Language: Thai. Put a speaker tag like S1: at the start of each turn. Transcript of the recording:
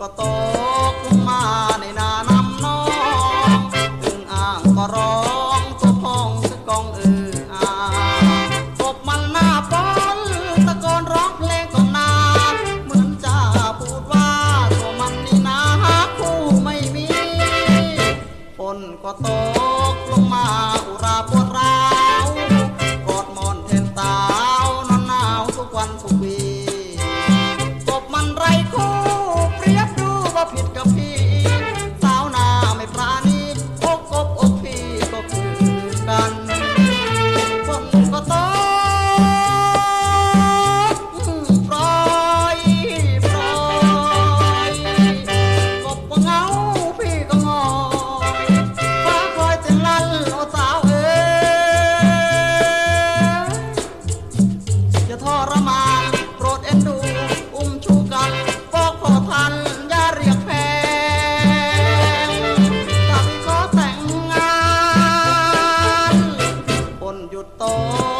S1: ก็ตกมาในนาน้ำน้องอึงอ่างก็ร้องตัวพองสะกองเอออ่างกบมันหน้าปอนตะกอนร้องเพลงก็นาเหมือนจะพูดว่าตัวมันนี่นาคู่ไม่มี คนก็ตก Tô